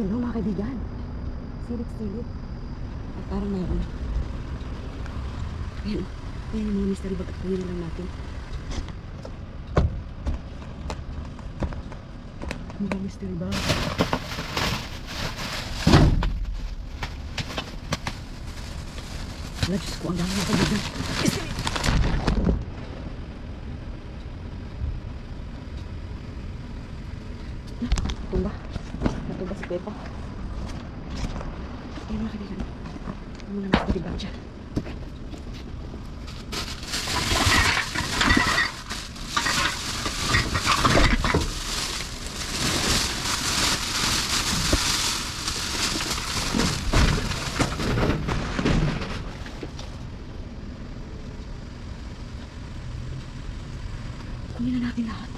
Hello mga kaibigan. Silip-silip. At parang mayroon. Ayan. Ayan yung mga mystery bag at kunin lang natin. Mga mystery bag. Wala, Diyos ko, ang dami mga kaibigan. Mystery mga kaibigan. Ang mga mystery bag dyan. Kunin na natin lahat.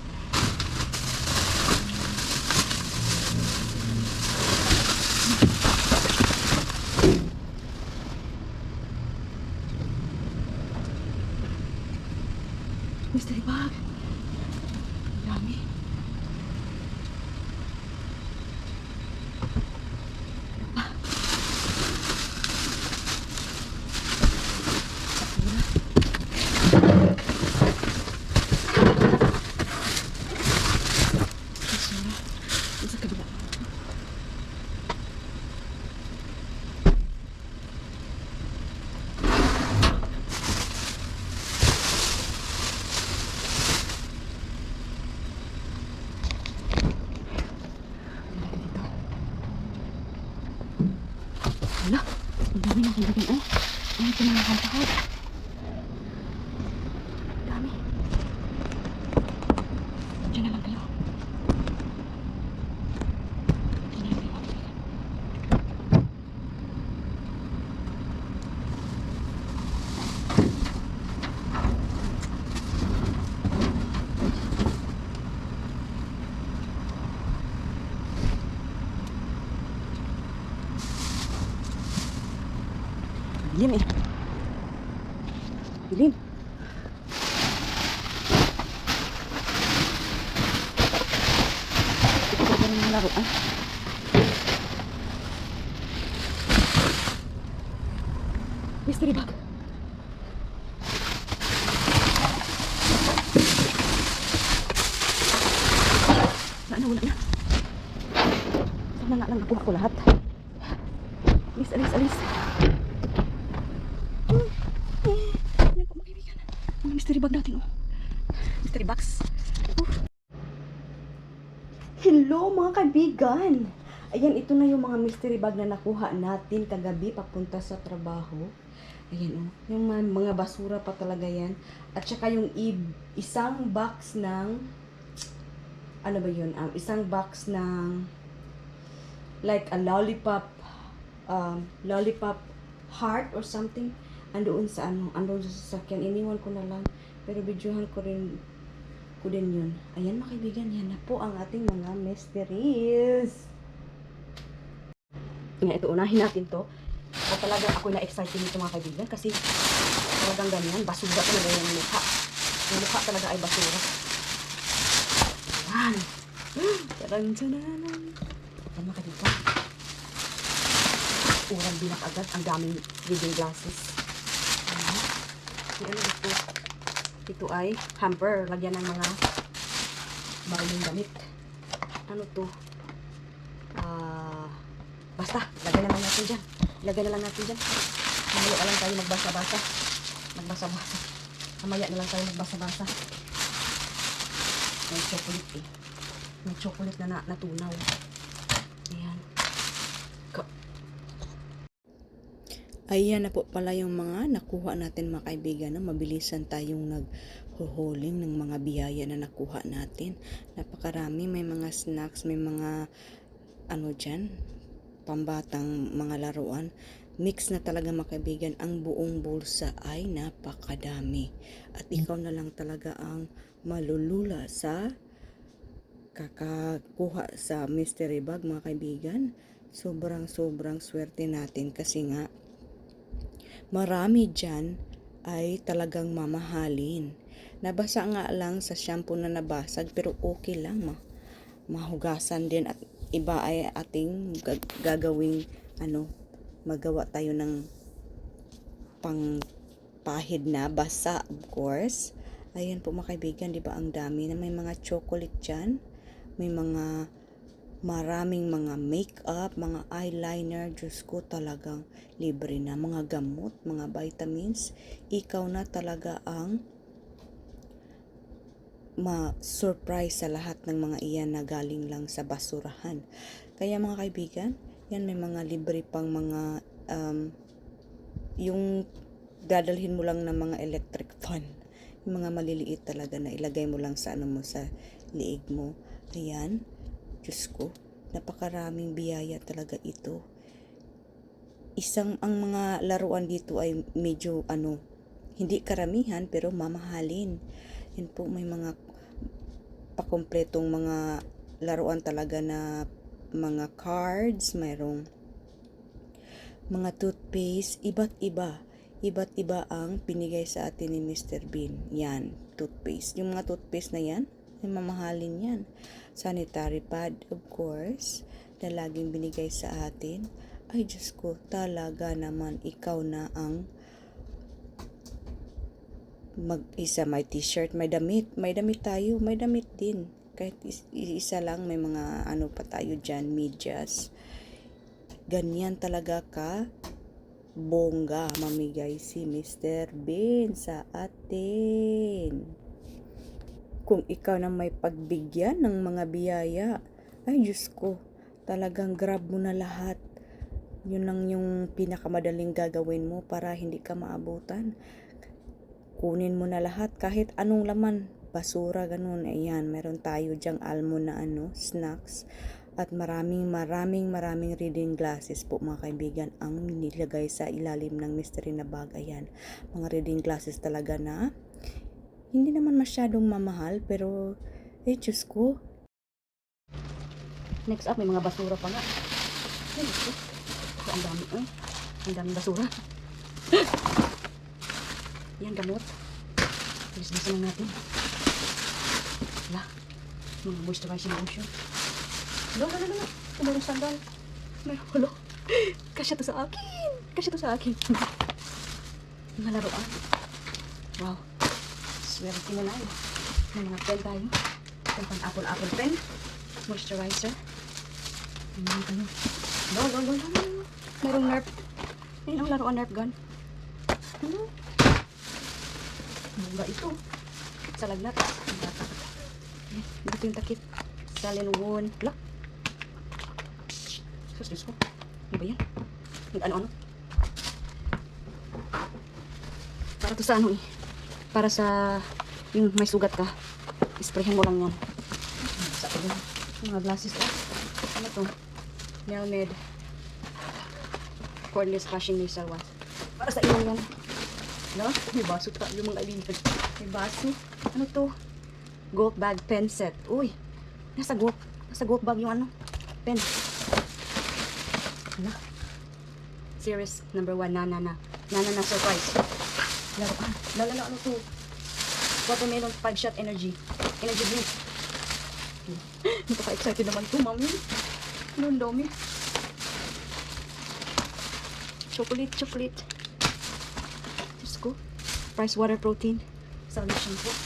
Mystery bag. Ang Dami. Basura. Yung Sa kabila. Dito. Hala, kaibigan. Ay, ano ito mga kampahad? Dami. Diyan na lang kayo. Diyan na lang kayo, mga kaibigan. Dilim eh. Dilim. Ito ko ng laruan. Mystery bag. Wala na, wala na. Sana nga lang nakuha ko lahat. Alis, alis, alis. Yan po mga kaibigan. Mga mystery bag natin oh. Mystery box. Oh. Hello kaibigan. Ayan, ito na yung mga mystery bag na nakuha natin kagabi papunta sa trabaho. Ayan oh. Yung mga, basura pa talaga yan. At saka yung isang box ng ano ba yun? Um, isang box ng like a lollipop um, lollipop heart or something andoon sa ano, andoon sa sasakyan. Iniwan ko na lang. Pero videohan ko rin ko din yun. Ayan mga kaibigan, yan na po ang ating mga mysteries. Nga, ito, unahin natin to. O talaga ako na-excited nito mga kaibigan kasi talagang ganyan. Basura talaga yung mukha. Yung mukha talaga ay basura. Yan. Tarang tananan. Yan mga kaibigan. Urang binak agad. Ang daming reading glasses. Yung ano ito? Ito ay hamper. Lagyan ng mga bawling damit. Ano to? Ah, basta. Lagyan na lang natin dyan. Lagyan na lang natin dyan. Mamaya na lang tayo magbasa-basa. Magbasa-basa. Mamaya na lang tayo magbasa-basa. May chocolate eh. May chocolate na, na natunaw. Ayan. Ka- Ayan na po pala yung mga nakuha natin mga kaibigan. No? Mabilisan tayong naghuhuling ng mga biyaya na nakuha natin. Napakarami. May mga snacks, may mga ano dyan, pambatang mga laruan. Mix na talaga mga kaibigan. Ang buong bulsa ay napakadami. At ikaw na lang talaga ang malulula sa kakakuha sa mystery bag mga kaibigan. Sobrang sobrang swerte natin kasi nga marami dyan ay talagang mamahalin. Nabasa nga lang sa shampoo na nabasag pero okay lang ma. Mahugasan din at iba ay ating gag- gagawing ano, magawa tayo ng pang pahid na basa of course. Ayan po mga kaibigan, di ba ang dami na may mga chocolate dyan. May mga maraming mga makeup, mga eyeliner, Diyos ko talagang libre na. Mga gamot, mga vitamins. Ikaw na talaga ang ma-surprise sa lahat ng mga iyan na galing lang sa basurahan. Kaya mga kaibigan, yan may mga libre pang mga um, yung dadalhin mo lang ng mga electric fan. Yung mga maliliit talaga na ilagay mo lang sa ano mo sa liig mo. Ayan. Diyos ko, napakaraming biyaya talaga ito. Isang ang mga laruan dito ay medyo ano, hindi karamihan pero mamahalin. Yan po may mga pakompletong mga laruan talaga na mga cards, mayroong mga toothpaste, iba't iba. Iba't iba ang pinigay sa atin ni Mr. Bean. Yan, toothpaste. Yung mga toothpaste na yan, ay mamahalin yan. Sanitary pad, of course, na laging binigay sa atin. Ay, Diyos ko, talaga naman ikaw na ang mag-isa may t-shirt, may damit, may damit tayo, may damit din. Kahit is- isa lang, may mga ano pa tayo dyan, medyas. Ganyan talaga ka bongga mamigay si Mr. Bean sa atin. Kung ikaw na may pagbigyan ng mga biyaya, ay Diyos ko, talagang grab mo na lahat. Yun lang yung pinakamadaling gagawin mo para hindi ka maabutan. Kunin mo na lahat kahit anong laman, basura ganun. Ayan, meron tayo dyang almond na ano, snacks. At maraming maraming maraming reading glasses po mga kaibigan ang nilagay sa ilalim ng mystery na bag. Ayan, mga reading glasses talaga na hindi naman masyadong mamahal pero eh Diyos ko. Next up, may mga basura pa nga. Ay. Ito, ang dami. Eh. Ang daming basura. Yan, gamot. Bilis-bilisan lang natin. Wala. Mga moisturizing lotion. Wala, wala, wala. Mayroong sandal. May, wala. Kasya to sa akin. Kasya to sa akin. mga laruan. Wow. Swerte na lang. May mga pen tayo. Pen pang apple-apple pen. Moisturizer. Ano, ano. Lo, lo, lo, lo, lo. Merong nerf. Ayun ang laruan nerf gun. Ano? Bunga ito. Sa lagnat. Bata. Dito yung takip. Salin wound. Wala. Sus, Diyos ko. Ano ba yan? Nag-ano-ano? Para to sa ano eh. Para sa yung may sugat ka. Isprayhan mo lang yan. Sa ulo. Mga glasses to. Ano to? Nelmed. Cordless washing nasal wash. Para sa iyo yan. No? May baso pa. Yung mga alingkad. May baso. Ano to? Gold bag pen set. Uy. Nasa gold. Nasa gold bag yung ano. Pen. Ano? Series number one. Nana na. Nana na surprise. Laruan. Lala na ano to? Watermelon 5 shot energy. Energy drink. Napaka-excited naman to, mami. Ano ang dami? Chocolate, chocolate. Diyos ko. Price water protein. Salad shampoo.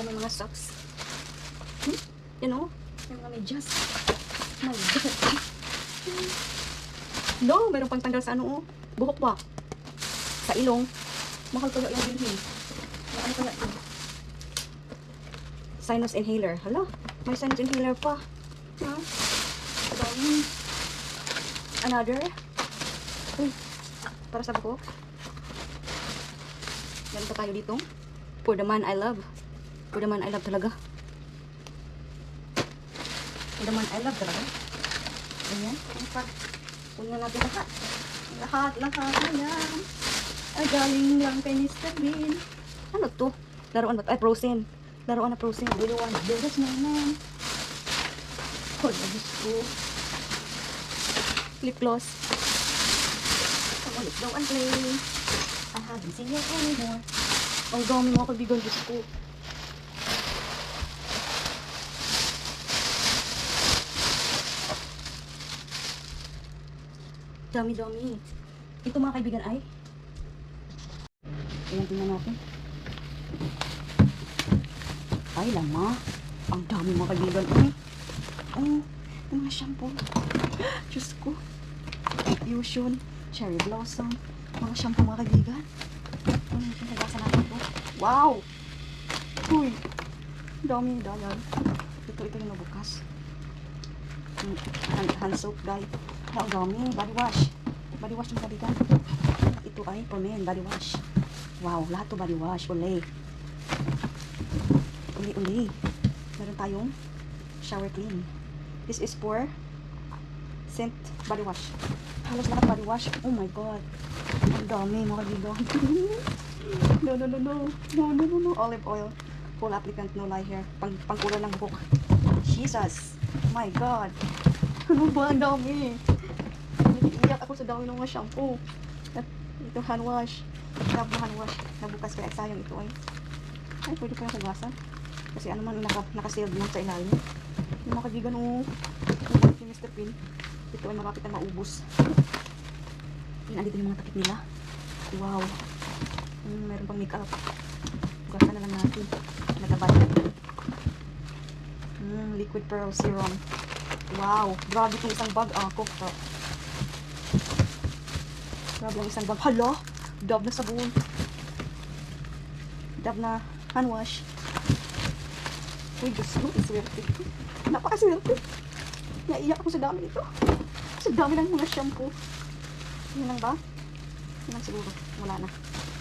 Dami mga socks. Hmm? Yan o. May mga medyas. My God. No, meron pang tanggal sa ano o. Buhok pa. Sa ilong. Mahal kaya yung bilhin. Ano kaya ito? Sinus inhaler. Hala, may sinus inhaler pa. Ha? Dami. Another. Uy, para sa buhok. Meron pa tayo dito. For the man I love. For the man I love talaga. For the man I love talaga. Ayan. Ano pa? Puno natin lahat. Lahat, lahat. Ayan. Ay, galing lang kay Mr. Bean. Ano to? Laruan ba? Ay, frozen. Laruan na frozen. To do this, naman. Oh, Diyos ko. Lip gloss. Come on, let's go and play. I haven't seen you anymore. Ang dami mga kaibigan, Diyos ko. Dami-dami. Ito mga kaibigan ay. Ayan, tingnan natin. Ay, lama. Ang dami mga kaibigan. Ay, oh, mga shampoo. Diyos ko. Fusion, cherry blossom, mga shampoo mga kaibigan. Ano yung pinagasa natin ito? Wow! Uy! Dami, dayan. Ito, ito yung nabukas. Hmm, Hand, hand soap, guys. Ang dami. Body wash. Body wash mga kaibigan. Ito ay for men, body wash. Wow, lahat to body wash. Uli. Uli, uli. Meron tayong shower clean. This is for scent body wash. Halos lahat body wash. Oh my god. Ang dami mga kaibigan. no, no, no, no. No, no, no, no. Olive oil. Full applicant, no lie here. Pang, pangkula ng buhok. Jesus. My god. Ano ba? Ang dami. Iiyak ako sa dami ng mga shampoo. At ito hand wash. Grab na hand wash. Nabukas kaya sayang ito ay. Ay, pwede ko yung hugasan. Kasi ano man, naka, naka-sealed lang sa ilalim. Yung mga kaibigan, oh. Si Mr. Pin. Ito ay malapit na maubos. Yun, andito yung mga takip nila. Wow. Mm, meron pang make-up. Hugasan na lang natin. Nagabad. Mm, liquid pearl serum. Wow. Grabe itong isang bag. Ah, ko. Ah. Grabe ang isang bag. Hala! Dab na sabon. Dab na hand wash. Uy, Diyos ko, iswerte. Napakaswerte. Naiiyak ako sa dami nito. Sa dami ng mga shampoo. Yun lang ba? Yun lang siguro. Wala na.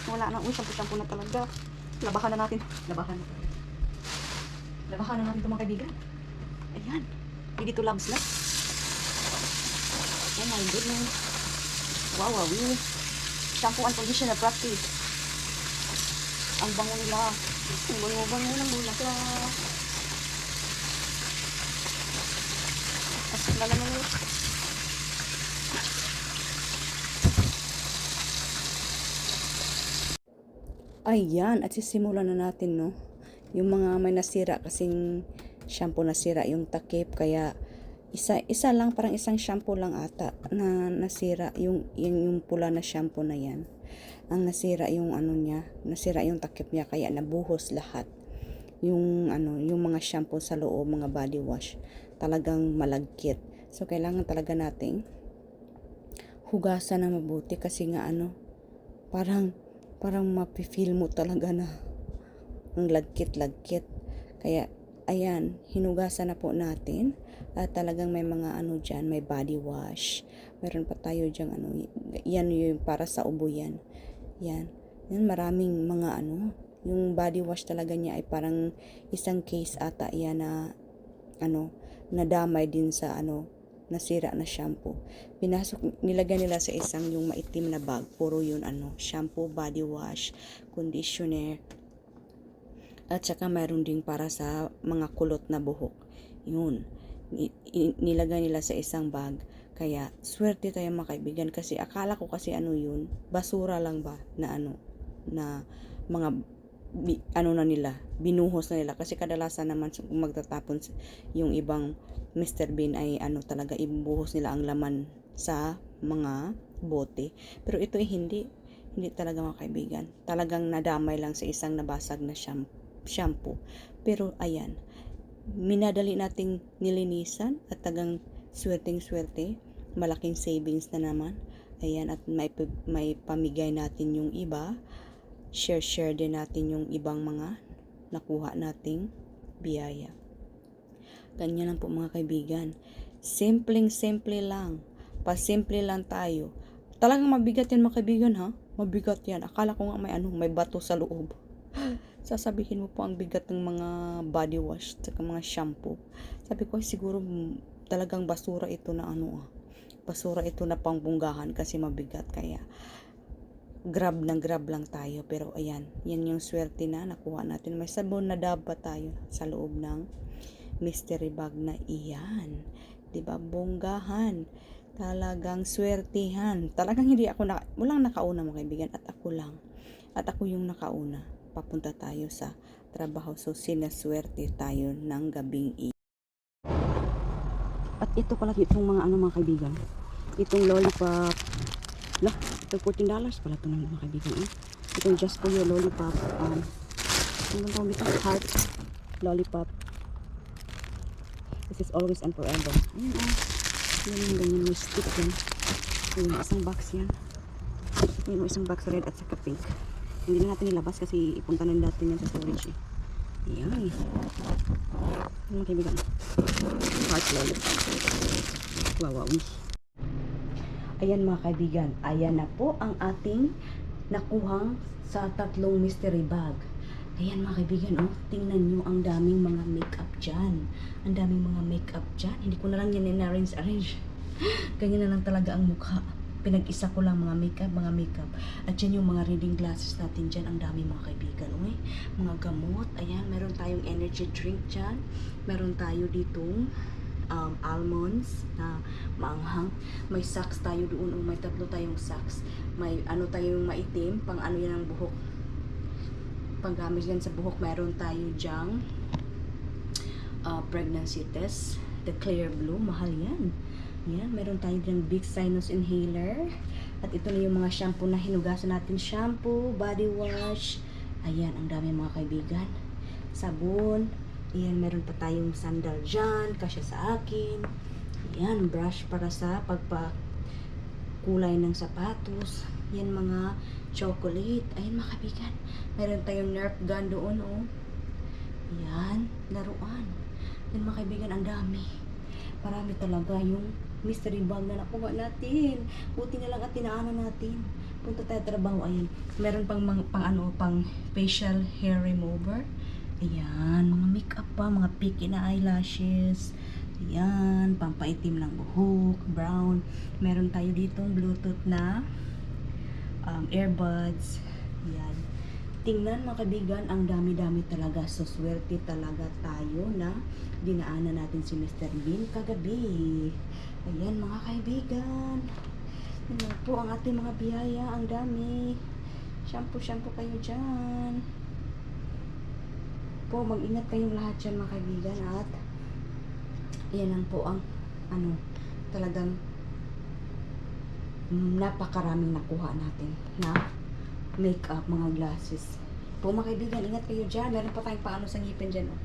Wala na. Uy, shampoo-shampoo na talaga. Labahan na natin. Labahan. Labahan na natin ito mga kaibigan. Ayan. Ready to labs na. Oh my goodness. Wow, wow, wow. Shampoo and conditioner practice. Ang bango nila. Ang bango-bango ng bulaklak. As na naman yun. Ayan, at sisimulan na natin, no? Yung mga may nasira kasing shampoo nasira yung takip, kaya isa isa lang parang isang shampoo lang ata na nasira yung yung, yung pula na shampoo na yan. Ang nasira yung ano niya, nasira yung takip niya kaya nabuhos lahat. Yung ano, yung mga shampoo sa loob, mga body wash, talagang malagkit. So kailangan talaga nating hugasan na mabuti kasi nga ano, parang parang mapi-feel mo talaga na ang lagkit-lagkit. Kaya, ayan, hinugasan na po natin. At talagang may mga ano dyan, may body wash. Meron pa tayo dyan, ano, yan yung para sa ubo yan. Yan. Yan, maraming mga ano, yung body wash talaga niya ay parang isang case ata yan na, ano, nadamay din sa ano, nasira na shampoo. Pinasok, nilagay nila sa isang yung maitim na bag. Puro yun ano, shampoo, body wash, conditioner. At saka mayroon din para sa mga kulot na buhok. Yun. Nilagay nila sa isang bag. Kaya, swerte tayo mga kaibigan kasi akala ko kasi ano yun, basura lang ba na ano, na mga bi- ano na nila, binuhos na nila. Kasi kadalasan naman kung magtatapon yung ibang Mr. Bean ay ano talaga, ibubuhos nila ang laman sa mga bote. Pero ito ay hindi. Hindi talaga mga kaibigan. Talagang nadamay lang sa isang nabasag na sham- shampoo. Pero ayan, minadali nating nilinisan at tagang swerteng-swerte. Malaking savings na naman. Ayan, at may, may pamigay natin yung iba share-share din natin yung ibang mga nakuha nating biyaya. Ganyan lang po mga kaibigan. Simpleng-simple lang. Pasimple lang tayo. Talagang mabigat yan mga kaibigan ha? Mabigat yan. Akala ko nga may ano, may bato sa loob. Sasabihin mo po ang bigat ng mga body wash at mga shampoo. Sabi ko, "Ay, siguro talagang basura ito na ano ah. Basura ito na pangbunggahan kasi mabigat. Kaya grab ng grab lang tayo. Pero ayan, yan yung swerte na nakuha natin. May sabon na daba tayo sa loob ng mystery bag na iyan. ba Bonggahan. Talagang swertihan. Talagang hindi ako na, walang nakauna mga kaibigan at ako lang. At ako yung nakauna. Papunta tayo sa trabaho. So, sinaswerte tayo ng gabing i. At ito pala itong mga ano mga kaibigan. Itong lollipop. Lah, itong 14 dollars pala ito ng mga kaibigan. Eh. Itong just for your lollipop. Um, ano tawag dito? Heart lollipop. This is always and forever. Ayan oh. Yan yung ganyan may stick yan. Ayan, isang box yan. Ayan, oh, isang box red at saka pink. Hindi na natin nilabas kasi ipunta na natin yan sa storage eh. Ayan. Mga kaibigan. Heart lollipop. Wow, wow. Ayan mga kaibigan, ayan na po ang ating nakuhang sa tatlong mystery bag. Ayan mga kaibigan, oh, tingnan nyo ang daming mga makeup dyan. Ang daming mga makeup dyan. Hindi ko na lang yan in-arrange, arrange. Ganyan na lang talaga ang mukha. Pinag-isa ko lang mga makeup, mga makeup. At yan yung mga reading glasses natin dyan. Ang dami mga kaibigan. Uy, mga gamot. Ayan, meron tayong energy drink dyan. Meron tayo ditong um, almonds na maanghang. May socks tayo doon. Oh, may tatlo tayong socks. May ano tayong maitim. Pang ano yan ang buhok. Panggamit yan sa buhok. Meron tayo dyang uh, pregnancy test. The clear blue. Mahal yan. Yan. Meron tayo dyang big sinus inhaler. At ito na yung mga shampoo na hinugasan natin. Shampoo, body wash. Ayan. Ang dami mga kaibigan. Sabon. Ayan, meron pa tayong sandal dyan, kasya sa akin. Ayan, brush para sa pagpakulay ng sapatos. Yan mga chocolate. Ayan mga kaibigan. Meron tayong nerf gun doon, oh. Ayan, laruan. Yan mga kaibigan, ang dami. Marami talaga yung mystery bag na nakuha natin. Buti na lang at tinaanan natin. Punta tayo trabaho, ayan. Meron pang, mga, pang ano, pang facial hair remover. Ayan, mga makeup pa, mga picky na eyelashes. Ayan, pampaitim ng buhok, brown. Meron tayo ditong bluetooth na um, earbuds. Ayan. Tingnan mga kaibigan, ang dami-dami talaga. So, swerte talaga tayo na dinaanan natin si Mr. Bean kagabi. Ayan mga kaibigan. Yan lang po ang ating mga biyaya. Ang dami. Shampoo-shampoo kayo dyan po, mag-ingat kayong lahat dyan mga kaibigan at yan lang po ang ano, talagang napakaraming nakuha natin na makeup, mga glasses. Po mga kaibigan, ingat kayo dyan. Meron pa tayong paano sa ngipin dyan. Oh.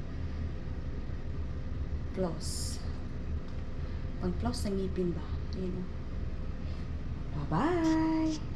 Floss. Pang floss sa ngipin ba? Ayan. Bye-bye!